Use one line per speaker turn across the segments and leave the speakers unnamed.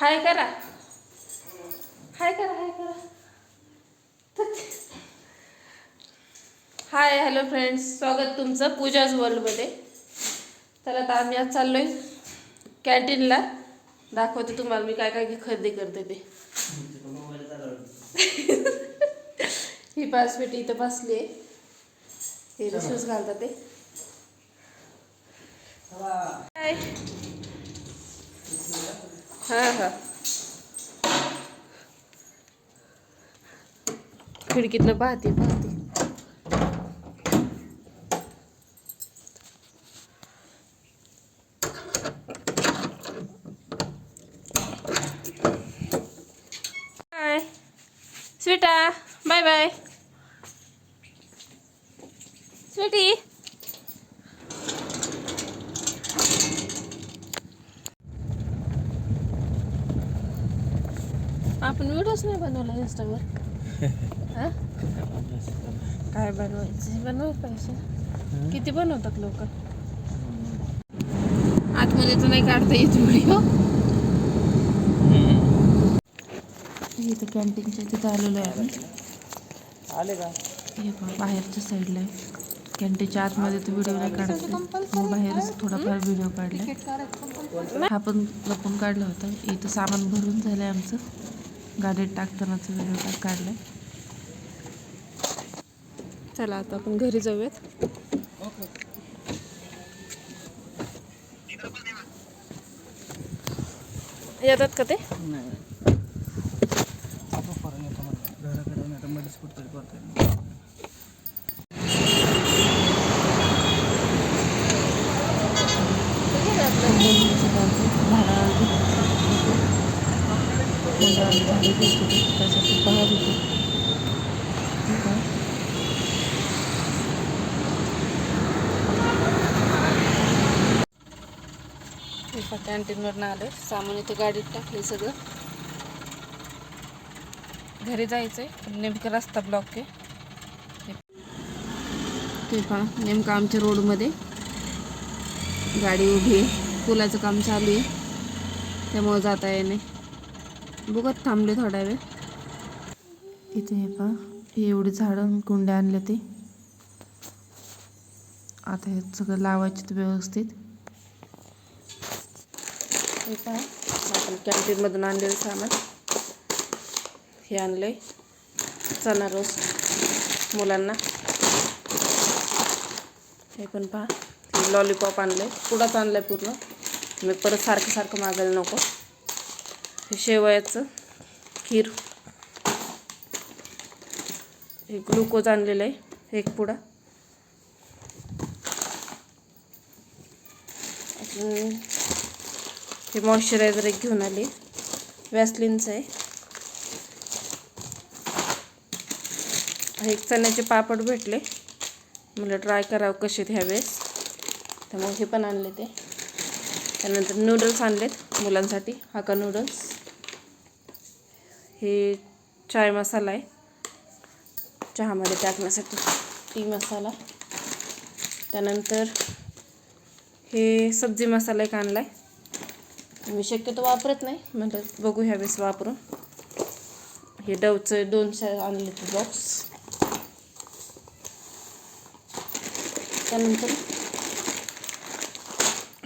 हाय करा. हाय करा हाय करा. हाय हॅलो फ्रेंड्स स्वागत तुमचं पूजाज वर्ल्डमध्ये. तर आता आम्ही आज चाललोय कॅन्टीनला. दाखवते तुम्हाला मी काय काय खरेदी करते ते. ही पाच पेटी इथं बसली आहे. हे शूज घालतात ते. हाय. हां हां. खिडकीतनं पाहते पाहते बाय स्वीटा बाय बाय स्वीटी आपण व्हिडिओच नाही बनवला इंस्टावर हा? काय बनवायचं? बनवायला पाहिजे. किती बनवतात लोक? आतमध्ये तर नाही काढता येत व्हिडिओ इथं कॅन्टीनच्या तिथं आलेलो आहे आम्ही.
आले का?
हे बाहेरच्या साईडला आहे. कॅन्टीनच्या आतमध्ये तर व्हिडिओ नाही काढायचे मग बाहेरच थोडाफार व्हिडिओ काढला. हा पण लपून काढला होता. इथं सामान भरून झालंय आमचं. गाडीत टाकतानाचा व्हिडिओ टाक काढलाय. चला आता आपण घरी जाऊयात. येतात का ते?
नाही. आपण करून येतो म्हटलं घराकडे नाही तर मध्येच कुठतरी करता येईल
त्यासाठी आहे एका कॅन्टीनवरनं आलं सामान इथे गाडीत टाकले सगळं. घरी जायचंय पण नेमकं रस्ता ब्लॉक आहे. ते पहा नेमकं आमच्या रोडमध्ये गाडी उभी आहे. पुलाचं काम चालू आहे. त्यामुळं जाता येणे बघत थांबले थोडा वेळ. इथे हे पहा हे एवढी झाडं कुंड्या आणले ते. आता हे सगळं लावायचे ते व्यवस्थित. हे पहा आपण कॅन्टीनमधून आणलेलं सामान. हे आणलंय चणा रोस मुलांना. हे पण पहा हे लॉलीपॉप आणलंय. आणलं आणलंय पूर्ण. मी परत सारखं सारखं मागायला नको. शेवयाचं खीर. हे ग्लुकोज आणलेलं आहे एक पुडा. अजून हे मॉइश्चरायझर एक घेऊन आले. वॅसलिनचं आहे. एक चण्याचे पापड भेटले. मला ट्राय करावं कसे ह्यावेळेस त्यामुळे हे पण आणले ते. त्यानंतर नूडल्स आणलेत मुलांसाठी. हाका नूडल्स हे चाय मसाला आहे. चहामध्ये टाकण्यासाठी टी मसाला. त्यानंतर हे सब्जी मसाला एक आणला आहे मी शक्यतो वापरत नाही म्हणजे बघू ह्यावेळेस वापरून. हे डवचं दोनशे आणले ते बॉक्स त्यानंतर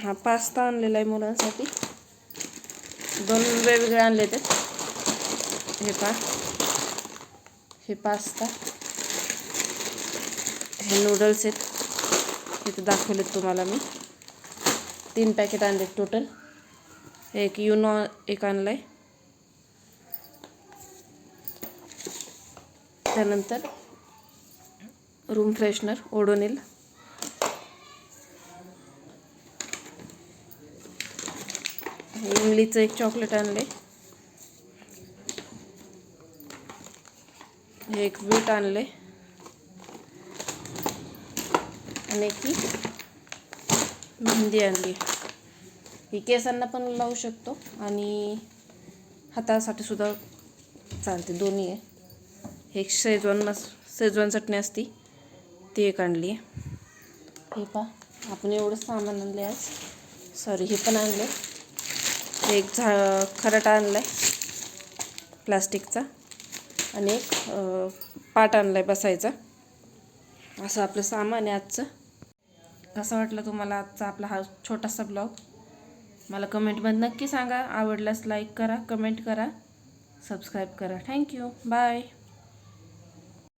हा पास्ता आणलेला आहे मुलांसाठी. दोन वेगवेगळे आणले आहेत हे पा हे पास्ता हे नूडल्स आहेत इथं दाखवलेत तुम्हाला मी तीन पॅकेट आणले टोटल एक युनो एक आणलं आहे त्यानंतर रूम फ्रेशनर ओडोनिल इमलीचं एक चॉकलेट आणले एक बीट आणले. आणि एक ही मेहंदी आणली. ही केसांना पण लावू शकतो आणि हातासाठी सुद्धा चालते. दोन्ही आहे. एक शेजवान मस शेजवान चटणी असती. ती एक आणली आहे. हे पा आपण एवढं सामान आणले आज. सॉरी हे पण आणले एक झा खराटा आणला आहे प्लास्टिकचा. आणि एक पाट आणला आहे बसायचा. असं आपलं सामान आहे आजचं. कसं वाटलं तुम्हाला आजचा आपला हा छोटासा ब्लॉग? मला कमेंटमध्ये नक्की सांगा. आवडल्यास लाईक करा कमेंट करा. सबस्क्राईब करा. Thank you bye